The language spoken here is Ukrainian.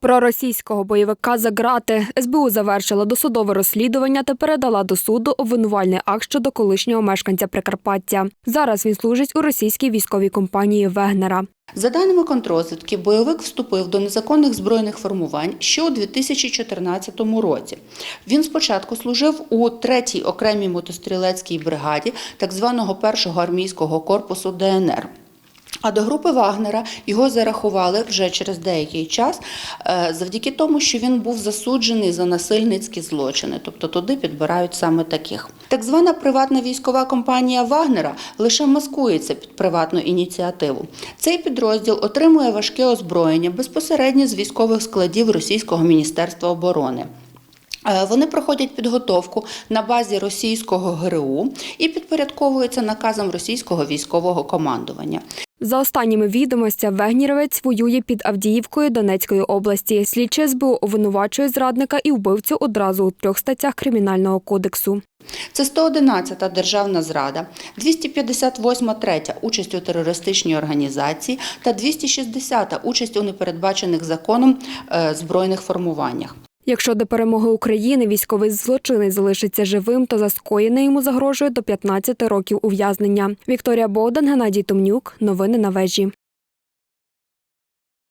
Про російського бойовика за грати СБУ завершила досудове розслідування та передала до суду обвинувальний акт щодо колишнього мешканця Прикарпаття. Зараз він служить у російській військовій компанії Вегнера. За даними контрозвідки, бойовик вступив до незаконних збройних формувань ще у 2014 році. Він спочатку служив у 3-й окремій мотострілецькій бригаді так званого першого армійського корпусу ДНР. А до групи Вагнера його зарахували вже через деякий час, е, завдяки тому, що він був засуджений за насильницькі злочини, тобто туди підбирають саме таких. Так звана приватна військова компанія Вагнера лише маскується під приватну ініціативу. Цей підрозділ отримує важке озброєння безпосередньо з військових складів Російського міністерства оборони. Е, Вони проходять підготовку на базі російського ГРУ і підпорядковуються наказам російського військового командування. За останніми відомостями, Вегнєрівець воює під Авдіївкою Донецької області. Слідчі СБУ обвинувачує зрадника і вбивцю одразу у трьох статтях Кримінального кодексу. Це 111-та державна зрада, 258-та третя участь у терористичній організації та 260-та участь у непередбачених законом е, збройних формуваннях. Якщо до перемоги України військовий злочинець залишиться живим, то за скоєне йому загрожує до 15 років ув'язнення. Вікторія Богдан, Геннадій Томнюк. Новини на вежі.